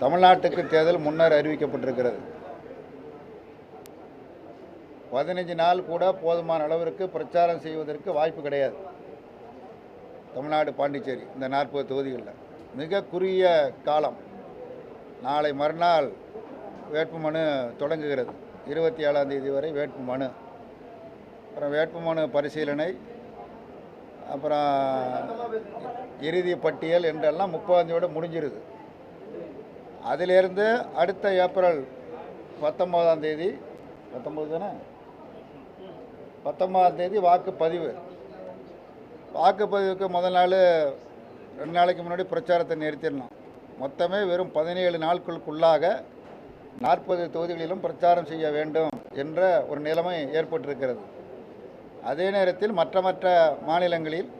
தமிழ்நாட்டுக்கு தேர்தல் முன்னர் அறிவிக்கப்பட்டிருக்கிறது. பதினஞ்சு நாள் கூட போதுமான அளவிற்கு பிரச்சாரம் செய்வதற்கு வாய்ப்பு கிடையாது. தமிழ்நாடு பாண்டிச்சேரி இந்த நாற்பது தொகுதிகளில். மிக குறுகிய காலம். நாளை மறுநாள் வேட்புமனு தொடங்குகிறது. இருபத்தி ஏழாம் தேதி வரை வேட்புமனு. அப்புறம் வேட்புமனு பரிசீலனை. அப்புறம் இறுதி பட்டியல் என்றெல்லாம் முப்பதாம் முடிஞ்சிருது. அதிலிருந்து அடுத்த ஏப்ரல் பத்தொம்போதாம் தேதி பத்தொம்போது தானே? பத்தொம்போதாம் தேதி வாக்குப்பதிவு. வாக்குப்பதிவுக்கு முதல் நாள் ரெண்டு நாளைக்கு முன்னாடி பிரச்சாரத்தை நிறுத்திடணும். மொத்தமே வெறும் பதினேழு நாட்களுக்குள்ளாக நாற்பது தொகுதிகளிலும் பிரச்சாரம் செய்ய வேண்டும் என்ற ஒரு நிலைமை ஏற்பட்டிருக்கிறது. அதே நேரத்தில் மற்ற மற்ற மாநிலங்களில்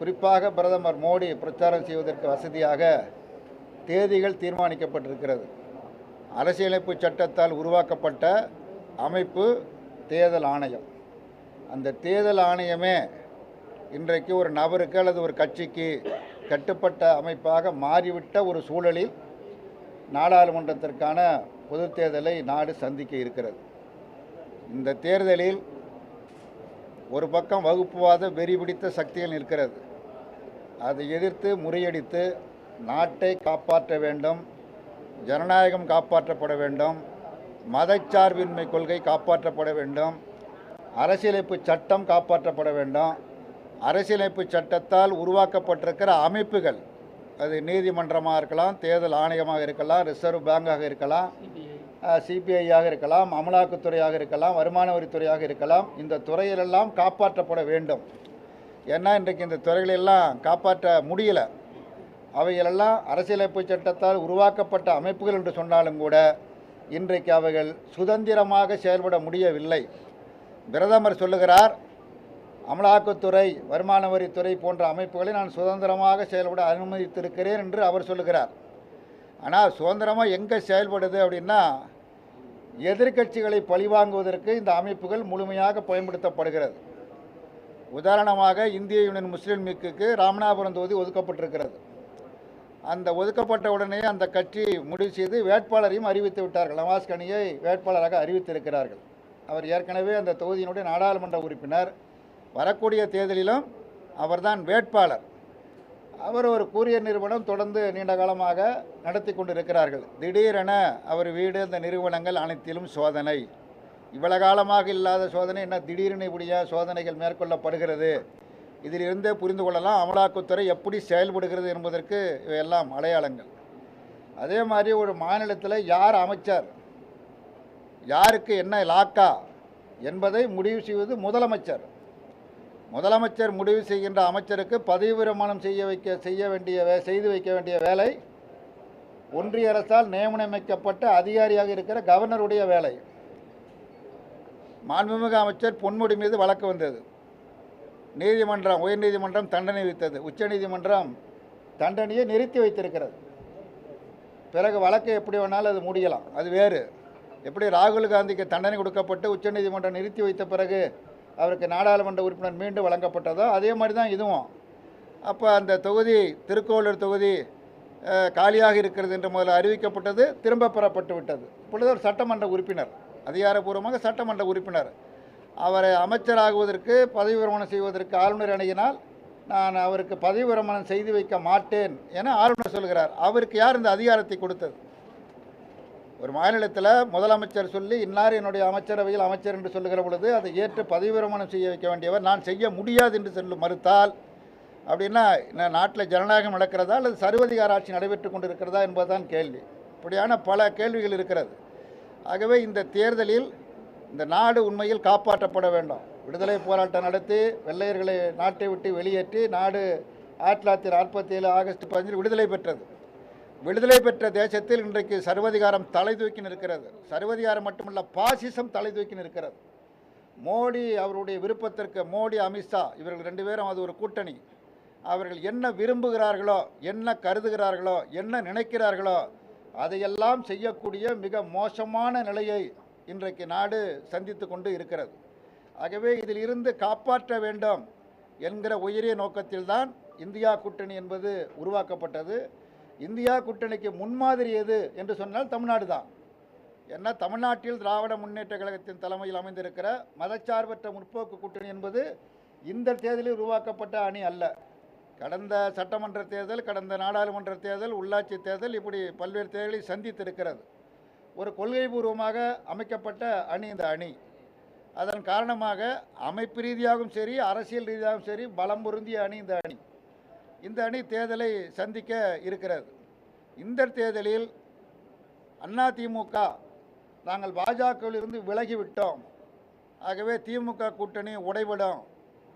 குறிப்பாக பிரதமர் மோடி பிரச்சாரம் செய்வதற்கு வசதியாக தேதிகள் தீர்மானிக்கப்பட்டிருக்கிறது. அரசியலமைப்பு சட்டத்தால் உருவாக்கப்பட்ட அமைப்பு தேர்தல் ஆணையம். அந்த தேர்தல் ஆணையமே இன்றைக்கு ஒரு நபருக்கு அல்லது ஒரு கட்சிக்கு கட்டுப்பட்ட அமைப்பாக மாறிவிட்ட ஒரு சூழலில் நாடாளுமன்றத்திற்கான பொதுத் தேர்தலை நாடு சந்திக்க இருக்கிறது. இந்த தேர்தலில் ஒரு பக்கம் வகுப்புவாத வெறி பிடித்த சக்திகள் இருக்கிறது அதை எதிர்த்து முறியடித்து நாட்டை காப்பாற்ற வேண்டும் ஜனநாயகம் காப்பாற்றப்பட வேண்டும் மதச்சார்பின்மை கொள்கை காப்பாற்றப்பட வேண்டும் அரசியலமைப்பு சட்டம் காப்பாற்றப்பட வேண்டும். அரசியலமைப்பு சட்டத்தால் உருவாக்கப்பட்டிருக்கிற அமைப்புகள் அது நீதிமன்றமாக இருக்கலாம் தேர்தல் ஆணையமாக இருக்கலாம் ரிசர்வ் பேங்காக இருக்கலாம் சிபிஐயாக இருக்கலாம் அமலாக்கத்துறையாக இருக்கலாம் வருமான வரித்துறையாக இருக்கலாம் இந்த துறையிலெல்லாம் காப்பாற்றப்பட வேண்டும். ஏன்னா இன்றைக்கு இந்த துறைகளெல்லாம் காப்பாற்ற முடியல. அவைகளெல்லாம் அரசியலமைப்பு சட்டத்தால் உருவாக்கப்பட்ட அமைப்புகள் என்று சொன்னாலும் கூட இன்றைக்கு அவைகள் சுதந்திரமாக செயல்பட முடியவில்லை. பிரதமர் சொல்லுகிறார் அமலாக்கத்துறை வருமான வரித்துறை போன்ற அமைப்புகளை நான் சுதந்திரமாக செயல்பட அனுமதித்திருக்கிறேன் என்று அவர் சொல்லுகிறார். ஆனால் சுதந்திரமாக எங்கே செயல்படுது அப்படின்னா எதிர்க்கட்சிகளை பழிவாங்குவதற்கு இந்த அமைப்புகள் முழுமையாக பயன்படுத்தப்படுகிறது. உதாரணமாக இந்திய யூனியன் முஸ்லீம் லீக்குக்கு ராமநாதபுரம் தொகுதி ஒதுக்கப்பட்டிருக்கிறது. அந்த ஒதுக்கப்பட்ட உடனே அந்த கட்சி முடிவு செய்து வேட்பாளரையும் அறிவித்து விட்டார்கள். நவாஸ் கனியை வேட்பாளராக அறிவித்திருக்கிறார்கள். அவர் ஏற்கனவே அந்த தொகுதியினுடைய நாடாளுமன்ற உறுப்பினர். வரக்கூடிய தேர்தலிலும் அவர்தான் வேட்பாளர். அவர் ஒரு கூரியர் நிறுவனம் தொடர்ந்து நீண்ட காலமாக நடத்தி கொண்டிருக்கிறார்கள். திடீரென அவர் வீடு இந்த நிறுவனங்கள் அனைத்திலும் சோதனை. இவ்வளவு காலமாக இல்லாத சோதனை என்ன திடீரென இப்படியா சோதனைகள் மேற்கொள்ளப்படுகிறது? இதிலிருந்தே புரிந்து கொள்ளலாம் அமலாக்கத்துறை எப்படி செயல்படுகிறது என்பதற்கு இவையெல்லாம் அடையாளங்கள். அதே மாதிரி ஒரு மாநிலத்தில் யார் அமைச்சர் யாருக்கு என்ன லாக்கா என்பதை முடிவு செய்வது முதலமைச்சர். முதலமைச்சர் முடிவு செய்கின்ற அமைச்சருக்கு பதவி பிரமாணம் செய்ய வைக்க செய்ய வேண்டிய வே செய்து வைக்க வேண்டிய வேலை ஒன்றிய அரசால் நியமனமைக்கப்பட்ட அதிகாரியாக இருக்கிற கவர்னருடைய வேலை. மாண்புமிகு அமைச்சர் பொன்முடி மீது வழக்கு வந்தது. நீதிமன்றம் உயர்நீதிமன்றம் தண்டனை வித்தது. உச்சநீதிமன்றம் தண்டனையை நிறுத்தி வைத்திருக்கிறது. பிறகு வழக்கை எப்படி வேணாலும் அது முடியலாம். அது வேறு. எப்படி ராகுல் காந்திக்கு தண்டனை கொடுக்கப்பட்டு உச்சநீதிமன்றம் நிறுத்தி வைத்த பிறகு அவருக்கு நாடாளுமன்ற உறுப்பினர் மீண்டும் வழங்கப்பட்டதோ அதே மாதிரி தான் இதுவும். அப்போ அந்த தொகுதி திருக்கோளூர் தொகுதி காலியாக இருக்கிறது என்று முதல்ல அறிவிக்கப்பட்டது திரும்ப பெறப்பட்டு விட்டது. இப்பொழுது ஒரு சட்டமன்ற உறுப்பினர் அதிகாரப்பூர்வமாக சட்டமன்ற உறுப்பினர். அவரை அமைச்சராகுவதற்கு பதவி விரமணம் செய்வதற்கு ஆளுநர் அணுகினால் நான் அவருக்கு பதவி விரமணம் செய்து வைக்க மாட்டேன் என ஆளுநர் சொல்கிறார். அவருக்கு யார் இந்த அதிகாரத்தை கொடுத்தது? ஒரு மாநிலத்தில் முதலமைச்சர் சொல்லி இன்னார் என்னுடைய அமைச்சரவையில் அமைச்சர் என்று சொல்லுகிற பொழுது அதை ஏற்று பதவி விரமணம் செய்ய வைக்க வேண்டியவர் நான் செய்ய முடியாது என்று சொல்லி மறுத்தால் அப்படின்னா நாட்டில் ஜனநாயகம் நடக்கிறதா அல்லது சர்வதிகார ஆட்சி நடைபெற்று கொண்டிருக்கிறதா என்பதுதான் கேள்வி. இப்படியான பல கேள்விகள் இருக்கிறது. ஆகவே இந்த தேர்தலில் இந்த நாடு உண்மையில் காப்பாற்றப்பட வேண்டும். விடுதலை போராட்டம் நடத்தி வெள்ளையர்களை நாட்டை விட்டு வெளியேற்றி நாடு ஆயிரத்தி தொள்ளாயிரத்தி நாற்பத்தி ஏழு ஆகஸ்ட் பதினஞ்சு விடுதலை பெற்றது. விடுதலை பெற்ற தேசத்தில் இன்றைக்கு சர்வதிகாரம் தலை தூக்கி நிற்கிறது. சர்வதிகாரம் மட்டுமல்ல பாசிசம் தலை தூக்கி நிற்கிறது. மோடி அவருடைய விருப்பத்திற்கு மோடி அமித்ஷா இவர்கள் ரெண்டு பேரும் அது ஒரு கூட்டணி. அவர்கள் என்ன விரும்புகிறார்களோ என்ன கருதுகிறார்களோ என்ன நினைக்கிறார்களோ அதையெல்லாம் செய்யக்கூடிய மிக மோசமான நிலையை இன்றைக்கு நாடு சந்தித்து கொண்டு இருக்கிறது. ஆகவே இதில் இருந்து காப்பாற்ற வேண்டும் என்கிற உயரிய நோக்கத்தில்தான் இந்தியா கூட்டணி என்பது உருவாக்கப்பட்டது. இந்தியா கூட்டணிக்கு முன்மாதிரி எது என்று சொன்னால் தமிழ்நாடு தான். ஏன்னா தமிழ்நாட்டில் திராவிட முன்னேற்ற கழகத்தின் தலைமையில் அமைந்திருக்கிற மதச்சார்பற்ற முற்போக்கு கூட்டணி என்பது இந்த தேர்தலில் உருவாக்கப்பட்ட அணி அல்ல. கடந்த சட்டமன்ற தேர்தல் கடந்த நாடாளுமன்ற தேர்தல் உள்ளாட்சி தேர்தல் இப்படி பல்வேறு தேர்தலை சந்தித்திருக்கிறது. ஒரு கொள்கை பூர்வமாக அமைக்கப்பட்ட அணி இந்த அணி. அதன் காரணமாக அமைப்பு ரீதியாகவும் சரி அரசியல் ரீதியாகவும் சரி பலம் பொருந்திய அணி இந்த அணி. இந்த அணி தேர்தலை சந்திக்க இருக்கிறது. இந்த தேர்தலில் அண்ணா திமுக நாங்கள் பாஜகவிலிருந்து விலகிவிட்டோம். ஆகவே திமுக கூட்டணி உடைபடும்.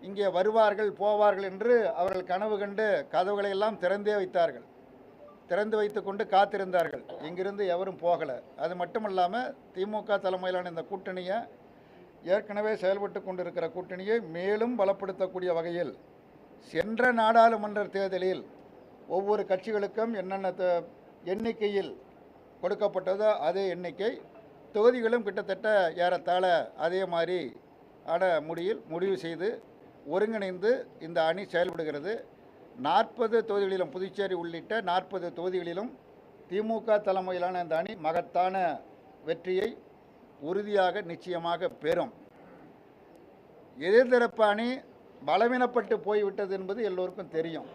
இங்கே வருவார்கள் போவார்கள் என்று அவர்கள் கனவு கண்டு கதவுகளை எல்லாம் திறந்தே வைத்தார்கள். திறந்து வைத்துக்கொண்டு காத்திருந்தார்கள். இங்கிருந்து எவரும் போகலை. அது மட்டும் இல்லாமல் திமுக தலைமையிலான இந்த கூட்டணியை ஏற்கனவே செயல்பட்டு கொண்டிருக்கிற கூட்டணியை மேலும் பலப்படுத்தக்கூடிய வகையில் சென்ற நாடாளுமன்ற தேர்தலில் ஒவ்வொரு கட்சிகளுக்கும் என்னென்ன எண்ணிக்கையில் கொடுக்கப்பட்டதோ அதே எண்ணிக்கை தொகுதிகளும் கிட்டத்தட்ட ஏறத்தாழ அதே மாதிரி ஆன முடியில் முடிவு செய்து ஒருங்கிணைந்து இந்த அணி செயல்படுகிறது. நாற்பது தொகுதிகளிலும் புதுச்சேரி உள்ளிட்ட நாற்பது தொகுதிகளிலும் திமுக தலைமையிலான இந்த அணி மகத்தான வெற்றியை உறுதியாக நிச்சயமாக பெறும். எதிர்த்தரப்பு அணி பலவீனப்பட்டு போய்விட்டது என்பது எல்லோருக்கும் தெரியும்.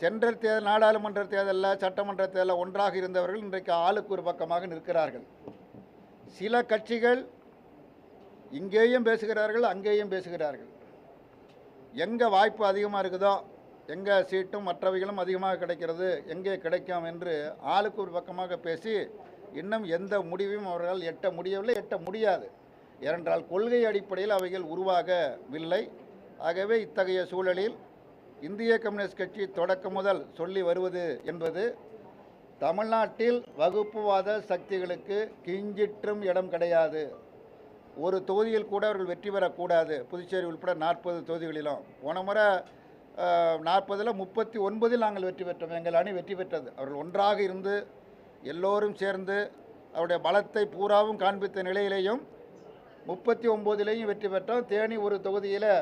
சென்ற தேர்தல் நாடாளுமன்ற தேர்தலில் சட்டமன்ற தேர்தலில் ஒன்றாக இருந்தவர்கள் இன்றைக்கு ஆளுக்கு ஒரு பக்கமாக நிற்கிறார்கள். சில கட்சிகள் இங்கேயும் பேசுகிறார்கள் அங்கேயும் பேசுகிறார்கள். எங்கே வாய்ப்பு அதிகமாக இருக்குதோ எங்கே சீட்டும் மற்றவைகளும் அதிகமாக கிடைக்கிறது எங்கே கிடைக்கும் என்று ஆளுக்கு ஒரு பக்கமாக பேசி இன்னும் எந்த முடிவையும் அவர்களால் எட்ட முடியவில்லை எட்ட முடியாது. ஏனென்றால் கொள்கை அடிப்படையில் அவைகள் உருவாகவில்லை. ஆகவே இத்தகைய சூழலில் இந்திய கம்யூனிஸ்ட் கட்சி தொடக்கம் முதல் சொல்லி வருவது என்பது தமிழ்நாட்டில் வகுப்புவாத சக்திகளுக்கு கிஞ்சிற்றும் இடம் கிடையாது. ஒரு தொகுதியில் கூட அவர்கள் வெற்றி பெறக்கூடாது. புதுச்சேரி உட்பட நாற்பது தொகுதிகளிலும். போன முறை நாற்பதில் முப்பத்தி ஒன்பதில் நாங்கள் வெற்றி பெற்றோம். எங்கள் அணி வெற்றி பெற்றது. அவர்கள் ஒன்றாக இருந்து எல்லோரும் சேர்ந்து அவருடைய பலத்தை பூராவும் காண்பித்த நிலையிலேயும் முப்பத்தி ஒம்போதிலேயும் வெற்றி பெற்றோம். தேனி ஒரு தொகுதியில்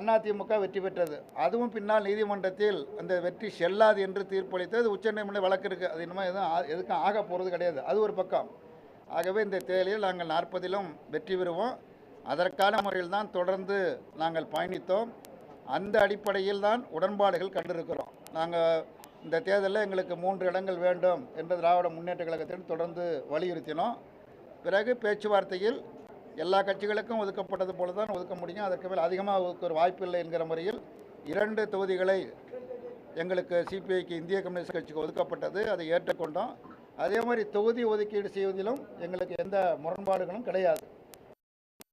அதிமுக வெற்றி பெற்றது. அதுவும் பின்னால் நீதிமன்றத்தில் அந்த வெற்றி செல்லாது என்று தீர்ப்பளித்தது. உச்சநீதிமன்ற வழக்கு இருக்குது அது இன்னமும் எதுவும் எதுக்கும் ஆக போகிறது கிடையாது. அது ஒரு பக்கம். ஆகவே இந்த தேர்தலில் நாங்கள் நாற்பதிலும் வெற்றி பெறுவோம். அதற்கான முறையில் தான் தொடர்ந்து நாங்கள் பயணித்தோம். அந்த அடிப்படையில் தான் உடன்பாடுகள் கண்டிருக்கிறோம். நாங்கள் இந்த தேர்தலில் எங்களுக்கு மூன்று இடங்கள் வேண்டும் என்று திராவிட முன்னேற்ற கழகத்திடம் தொடர்ந்து வலியுறுத்தினோம். பிறகு பேச்சுவார்த்தையில் எல்லா கட்சிகளுக்கும் ஒதுக்கப்பட்டது போல தான் ஒதுக்க முடியும். அதற்கு மேல் அதிகமாக ஒதுக்க ஒரு வாய்ப்பில்லை என்கிற முறையில் இரண்டு தொகுதிகளை எங்களுக்கு சிபிஐக்கு இந்திய கம்யூனிஸ்ட் கட்சிக்கு ஒதுக்கப்பட்டது. அதை ஏற்றுக்கொண்டோம். அதே மாதிரி தொகுதி ஒதுக்கீடு செய்வதிலும் எங்களுக்கு எந்த முரண்பாடுகளும் கிடையாது.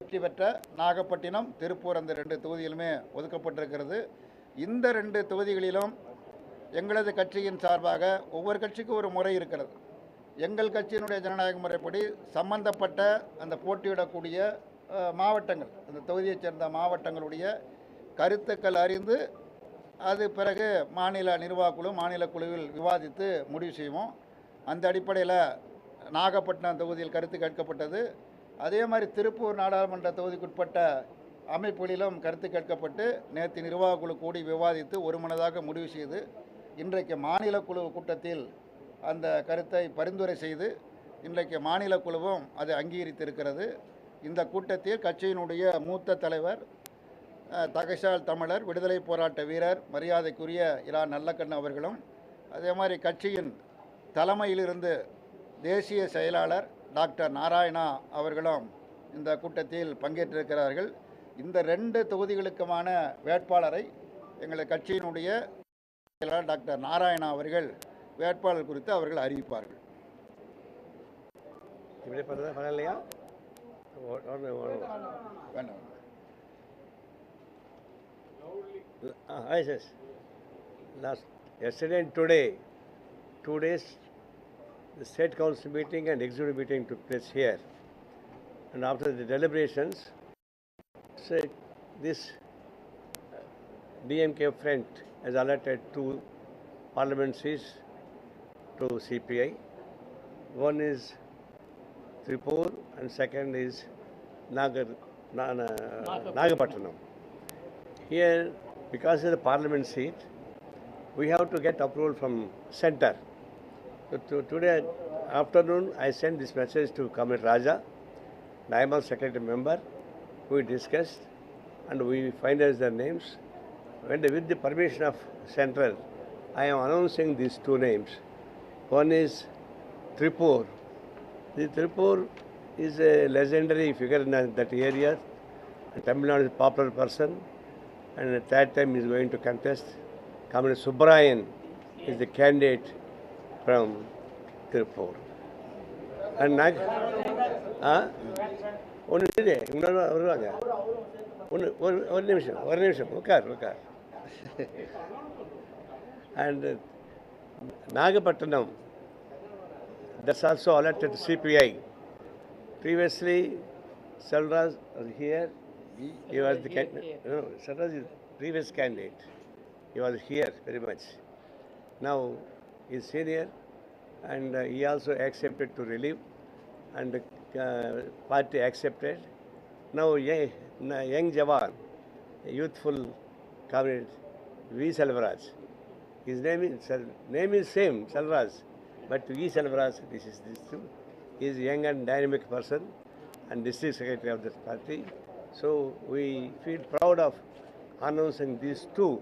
வெற்றி பெற்ற நாகப்பட்டினம் திருப்பூர் அந்த ரெண்டு தொகுதியிலுமே ஒதுக்கப்பட்டிருக்கிறது. இந்த ரெண்டு தொகுதிகளிலும் எங்களது கட்சியின் சார்பாக ஒவ்வொரு கட்சிக்கும் ஒரு முறை இருக்கிறது. எங்கள் கட்சியினுடைய ஜனநாயக முறைப்படி சம்பந்தப்பட்ட அந்த போட்டியிடக்கூடிய மாவட்டங்கள் அந்த தொகுதியைச் சேர்ந்த மாவட்டங்களுடைய கருத்துக்கள் அறிந்து அது பிறகு மாநில நிர்வாகக்குழு மாநில குழுவில் விவாதித்து முடிவு செய்வோம். அந்த அடிப்படையில் நாகப்பட்டினம் தொகுதியில் கருத்து கேட்கப்பட்டது. அதே மாதிரி திருப்பூர் நாடாளுமன்ற தொகுதிக்குட்பட்ட அமைப்புகளிலும் கருத்து கேட்கப்பட்டு நேற்று நிர்வாகக்குழு கூடி விவாதித்து ஒருமனதாக முடிவு செய்து இன்றைக்கு மாநில குழு கூட்டத்தில் அந்த கருத்தை பரிந்துரை செய்து இன்றைக்கு மாநில குழுவும் அதை அங்கீகரித்திருக்கிறது. இந்த கூட்டத்தில் கட்சியினுடைய மூத்த தலைவர் தகசால் தமிழர் விடுதலை போராட்ட வீரர் மரியாதைக்குரிய இரா நல்லக்கண்ணு அவர்களும் அதே மாதிரி கட்சியின் தலைமையிலிருந்து தேசிய செயலாளர் டாக்டர் நாராயணா அவர்களும் இந்த கூட்டத்தில் பங்கேற்றிருக்கிறார்கள். இந்த ரெண்டு தொகுதிகளுக்குமான வேட்பாளரை எங்கள் கட்சியினுடைய செயலாளர் டாக்டர் நாராயணா அவர்கள் வேட்பாளர் குறித்து அவர்கள் அறிவிப்பார்கள். வேண்டாம். yes, yes. Last, yesterday and today, two days, the state council meeting and executive meeting took place here. And after the deliberations, say, this uh, DMK front has allotted two parliament seats to CPI. One is Tripur and second is Nagar, Na, Na, Nagapattanam. Here, because of the parliament seat, we have to get approval from center. So to- today afternoon, I sent this message to Kamit Raja, and I secretary member. We discussed and we finalized their names. The- with the permission of central, I am announcing these two names. One is Tripur. The Tripur is a legendary figure in that- area. And Tamil Nadu is a popular person, and at that time he is going to contest. Kamini Subbarayan is the candidate from Tirupur. And Nag, ஆ ஒன்று இல்லை இன்னொரு வருவாங்க ஒன்று ஒரு ஒரு நிமிஷம் ஒரு நிமிஷம் உட்கார் உட்கார் and Nagapattinam that's also elected CPI. Previously, Selraj was here. He was the candidate. No, Selraj is previous candidate. He was here very much. Now he is senior, and uh, he also accepted to relieve, and uh, party accepted. Now young, young Jawan, youthful cabinet, V. Selvaraj. His name is name is same Selvaraj, but V. Selvaraj. This is this too. He is young and dynamic person, and district secretary of this party. So we feel proud of announcing these two.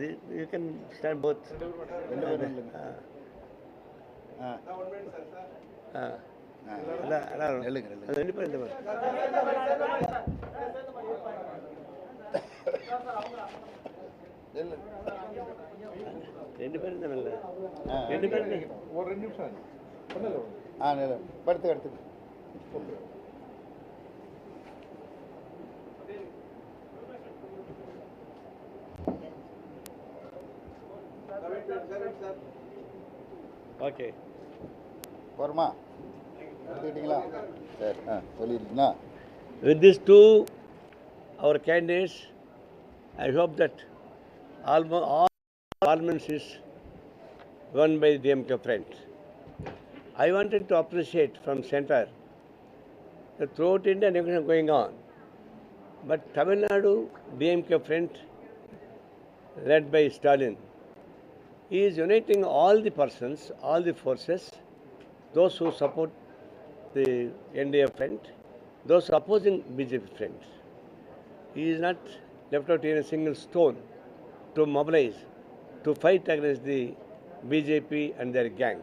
The, you can stand both. Uh, ஆ ரெண்டு பேரும். நெல்லு. ரெண்டு பேரும். ஆ. ரெண்டு நெல்லு படுத்து எடுத்து Okay. போருமா எடுத்துக்கிட்டீங்களா சரி ஆ சொல்லிடுறீங்களா With these two, our candidates, I hope that almost all parliaments is won by DMK front. I wanted to appreciate from center that throughout India negotiation going on, but Tamil Nadu DMK front, led by Stalin, he is uniting all the persons, all the forces, those who support the NDA front, those opposing BJP front. He is not left out in a single stone to mobilize, to fight against the BJP and their gang.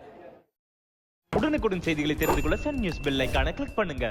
உடனுக்குடன் செய்திகளை தெரிந்து கொள்ள Sun News bell ஐகானை click பண்ணுங்க